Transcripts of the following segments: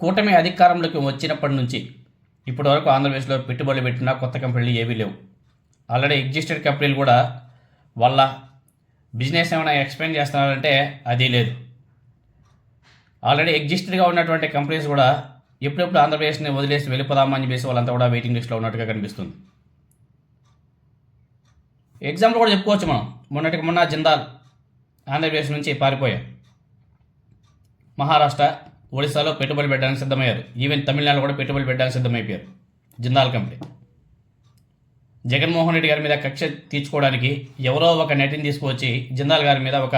కూటమి అధికారంలోకి వచ్చినప్పటి నుంచి ఇప్పటివరకు ఆంధ్రప్రదేశ్లో పెట్టుబడులు పెట్టిన కొత్త కంపెనీలు ఏవీ లేవు. ఆల్రెడీ ఎగ్జిస్టెడ్ కంపెనీలు కూడా వాళ్ళ బిజినెస్ ఏమైనా ఎక్స్పెండ్ చేస్తున్నారంటే అది లేదు. ఆల్రెడీ ఎగ్జిస్టెడ్గా ఉన్నటువంటి కంపెనీస్ కూడా ఎప్పుడెప్పుడు ఆంధ్రప్రదేశ్ని వదిలేసి వెళ్ళిపోదామని చెప్పేసి వాళ్ళంతా కూడా వెయిటింగ్ లిస్ట్లో ఉన్నట్టుగా కనిపిస్తుంది. ఎగ్జాంపుల్ కూడా చెప్పుకోవచ్చు మనం. మొన్నటికి మొన్న జిందాల్ ఆంధ్రప్రదేశ్ నుంచి పారిపోయాం మహారాష్ట్ర ఒడిశాలో పెట్టుబడి పెట్టడానికి సిద్ధమయ్యారు. ఈవెన్ తమిళనాడు కూడా పెట్టుబడి పెట్టడానికి సిద్ధమైపోయారు. జిందాల్ కంపెనీ. జగన్మోహన్ రెడ్డి గారి మీద కక్ష తీర్చుకోవడానికి ఎవరో ఒక నటిని తీసుకువచ్చి జిందాల్ గారి మీద ఒక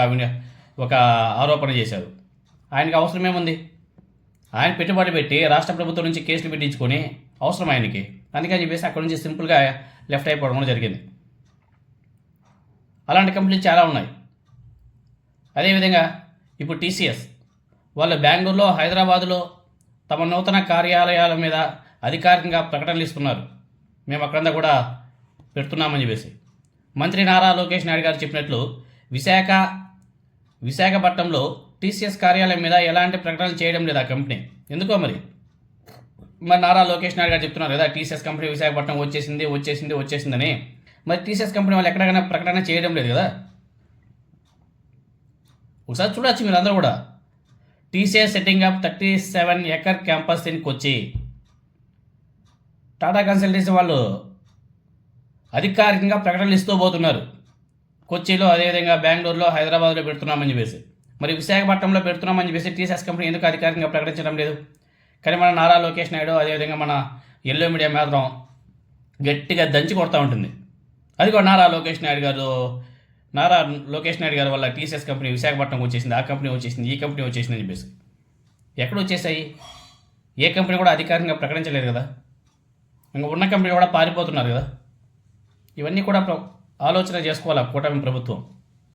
ఒక ఆరోపణ చేశారు. ఆయనకి అవసరం ఏముంది? ఆయన పెట్టుబడి పెట్టి రాష్ట్ర ప్రభుత్వం నుంచి కేసులు పెట్టించుకొని అవసరం ఆయనకి. అందుకని చెప్పేసి అక్కడ నుంచి సింపుల్గా లెఫ్ట్ అయిపోవడం కూడా జరిగింది. అలాంటి కంపెనీలు చాలా ఉన్నాయి. అదేవిధంగా ఇప్పుడు టీసీఎస్. వాళ్ళు బెంగళూరులో హైదరాబాదులో తమ నూతన కార్యాలయాల మీద అధికారికంగా ప్రకటనలు ఇస్తున్నారు. మేము అక్కడంతా కూడా పెడుతున్నామని చెప్పేసి. మంత్రి నారా లోకేష్ నాయుడు గారు చెప్పినట్లు విశాఖ విశాఖపట్నంలో టీసీఎస్ కార్యాలయం మీద ఎలాంటి ప్రకటనలు చేయడం లేదు ఆ కంపెనీ. ఎందుకో మరి? మరి నారా లోకేష్ నాయుడు గారు చెప్తున్నారు కదా టీసీఎస్ కంపెనీ విశాఖపట్నం వచ్చేసింది వచ్చేసింది వచ్చేసిందని. మరి టీసీఎస్ కంపెనీ వాళ్ళు ఎక్కడికైనా ప్రకటన చేయడం లేదు కదా? ఒకసారి చూడొచ్చు మీరు అందరూ కూడా. TCS setting up thirty seven acre campus in Kochi Tata consultancy వాళ్ళు అధికారికంగా ప్రకటనలు ఇస్తూ పోతున్నారు. కొచ్చిలో అదేవిధంగా బెంగళూరులో హైదరాబాద్లో పెడుతున్నామని చెప్పేసి. మరి విశాఖపట్నంలో పెడుతున్నామని చెప్పేసి టీసీఎస్ కంపెనీ ఎందుకు అధికారికంగా ప్రకటించడం లేదు? కానీ మన నారా లోకేష్ నాయుడు అదేవిధంగా మన ఎల్లో మీడియా మాత్రం గట్టిగా దంచి కొడతా ఉంటుంది. అది కూడా నారా లోకేష్ నాయుడు గారు నారా లోకేష్ నాయుడు గారి వల్ల టీసీఎస్ కంపెనీ విశాఖపట్నం వచ్చేసింది ఆ కంపెనీ వచ్చేసింది ఈ కంపెనీ వచ్చేసింది అని చెప్పేసి. ఎక్కడ వచ్చేసాయి? ఏ కంపెనీ కూడా అధికారికంగా ప్రకటించలేదు కదా. ఇంకా ఉన్న కంపెనీ కూడా పారిపోతున్నారు కదా. ఇవన్నీ కూడా ఆలోచన చేసుకోవాలి కూటమి ప్రభుత్వం?